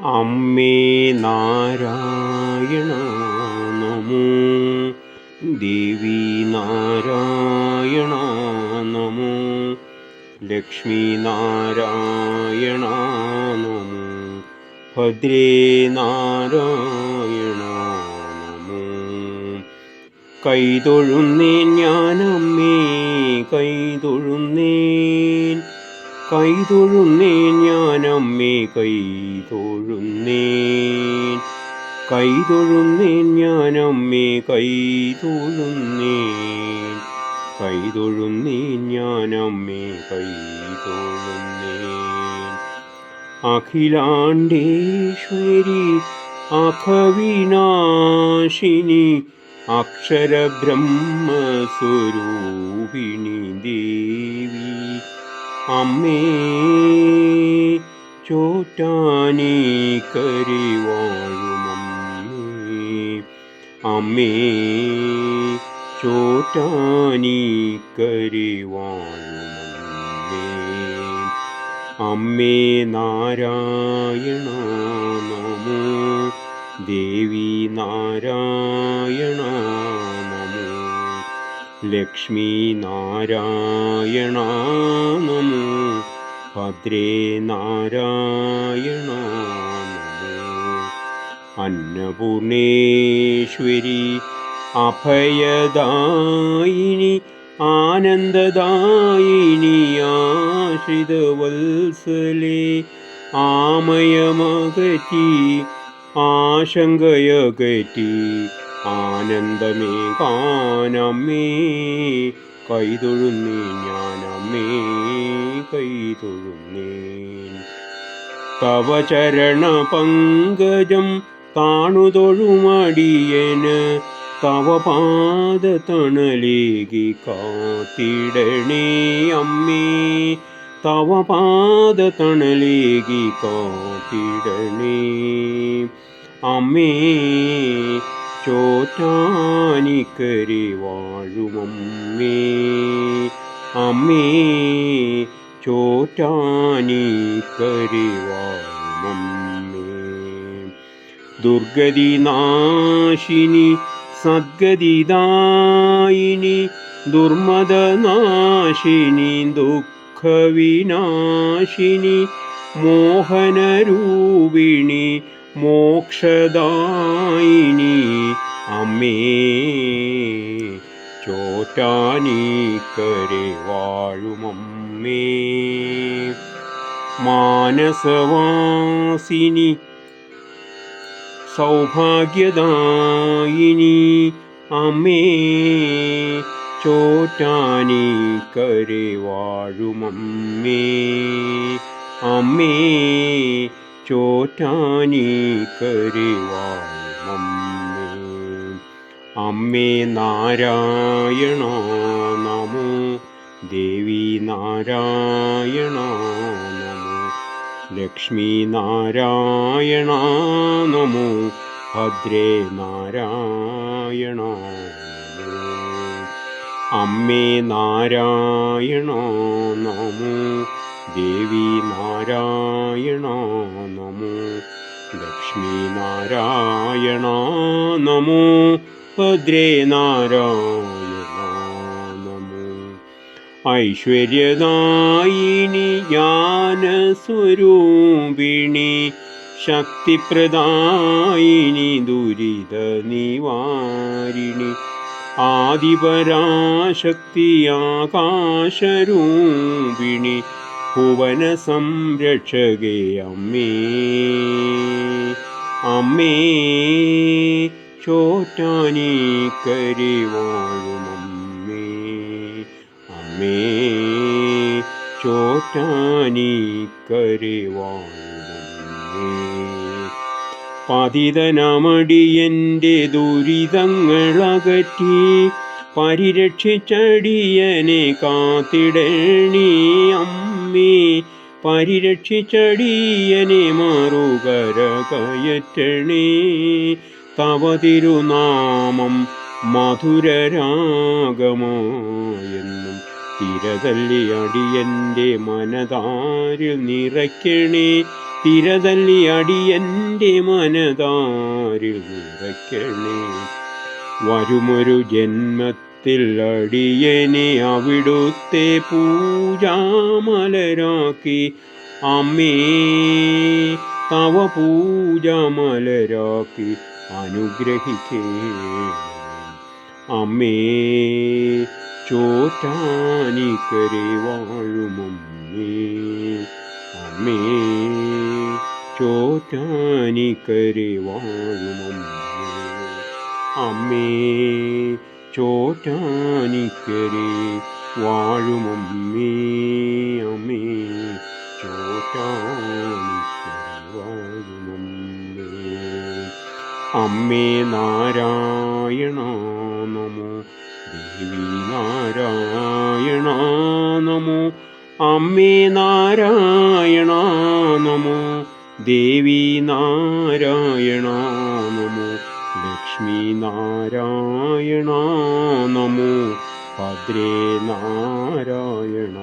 അമ്മേ നാരായണ നമോ. ദേവി നാരായണ നമോ. ലക്ഷ്മി നാരായണ നമോ. ഭദ്രേ നാരായണ നമോ. കൈതൊഴുന്നേ ഞാനമ്മേ കൈതൊഴുന്നേൻ കൈതൊഴുന്നേൻ ഞാനമ്മേ കൈതൊഴുന്നേൻ. കൈതൊഴുന്നേൻ ഞാനമ്മേ കൈതൊഴുന്നേൻ. കൈതൊഴുന്നേൻ ഞാനമ്മേ കൈതൊഴുന്നേൻ. അഖിലാണ്ടേശ്വരി അഖവിനാശിനി അക്ഷരബ്രഹ്മസ്വരൂപിണി ദേവി. അമ്മേ ചോറ്റാനി കരിവാഴുമമ്മേ അമ്മേ ചോറ്റാനി കരിവാഴുമമ്മേ അമ്മേ നാരായണ നമോ. ദേവി നാരായണ लक्ष्मी नारायणामु भद्रे नारायणामु अन्नपूर्णेश्वरी अभयदायिनि आनन्ददायिनि आश्रितवत्सले आमयमगति आशङ्कयगति। ആനന്ദമേ കാനമ്മേ കൈതൊഴുന്നേ ഞാനമ്മേ കൈതൊഴുന്നേ. തവ ചരണ പങ്കജം താണുതൊഴുമടിയന് തവ പാദ തണലേകി കാത്തിടണേ അമ്മേ. തവ പാദ തണലേകി കാത്തിടണേ അമ്മേ. ചോറ്റാനിക്കരി വാഴുമമ്മേ. അമ്മേ ചോറ്റാനിക്കരി വാഴുമമ്മേ. ദുർഗതി നാശിനി സദ്ഗതിദായിനി ദുർമദനാശിനി ദുഃഖവിനാശിനി മോഹനരൂപിണി മോക്ഷദായിനി അമ്മേ. ചോറ്റാനീക്കരെ വാഴുമമ്മേ. മാനസവാസിനി സൗഭാഗ്യദായിനി അമ്മേ. ചോറ്റാനി കരെ വാഴുമമ്മേ. അമ്മേ ചോറ്റാനി കരെ വാഴുമമ്മേ അമ്മേ നാരായണ നമോ. ദേവി നാരായണ നമോ. ലക്ഷ്മി നാരായണ നമോ. ഭദ്രേ നാരായണ അമ്മേ നാരായണ നമോ. ദേവി നാരായണ നമോ. ലക്ഷ്മി നാരായണ നമോ. ഭദ്രേ നാരായണ നമോ. ഐശ്വര്യദായിനി ജ്ഞാനസ്വരൂപിണി ശക്തിപ്രദായിനി ദുരിത നിവാരിണി ആദിപരാശക്തി ആകാശരൂപിണി ഭുവന സംരക്ഷകേ അമ്മേ. അമ്മേ ചോറ്റാനി കരിവാഴുമമ്മേ അമ്മേ ചോറ്റാനി കരിവാഴുമമ്മേ പതിതനമടിയന്റെ ദുരിതങ്ങളകറ്റി പരിരക്ഷിച്ചടിയനെ കാത്തിടണി അമ്മേ. പരിരക്ഷിച്ചടിയനെ മാറുകര കയറ്റണേ തവ തിരുനാമം മധുരരാഗമായെന്നും തിരതല്ലി അടിയന്റെ മനതാരിൽ നിറയ്ക്കണേ. തിരതല്ലി അടിയന്റെ മനതാരിൽ നിറയ്ക്കണേ. വരുമൊരു ജന്മത്തിൽ അടിയനെ അവിടുത്തെ പൂജാമലരാക്കി. അമ്മേ തവ പൂജാമലരാക്കി അനുഗ്രഹിക്കേ. അമ്മേ ചോറ്റാനിക്കരെ വാഴുമമ്മേ. അമ്മേ ചോറ്റാനിക്കരെ വാഴുമമ്മേ. അമ്മേ ചോറ്റാനിക്കരെ വാഴുമമ്മേ ചോറ്റാനിക്കരെ വാഴുമമ്മേ. അമ്മേ നാരായണ നമോ ദേവി നാരായണ നമോ. അമ്മേ നാരായണ നമോ ദേവി നാരായണ ലക്ഷ്മി നാരായണ നമോ ഭദ്രേ നാരായണ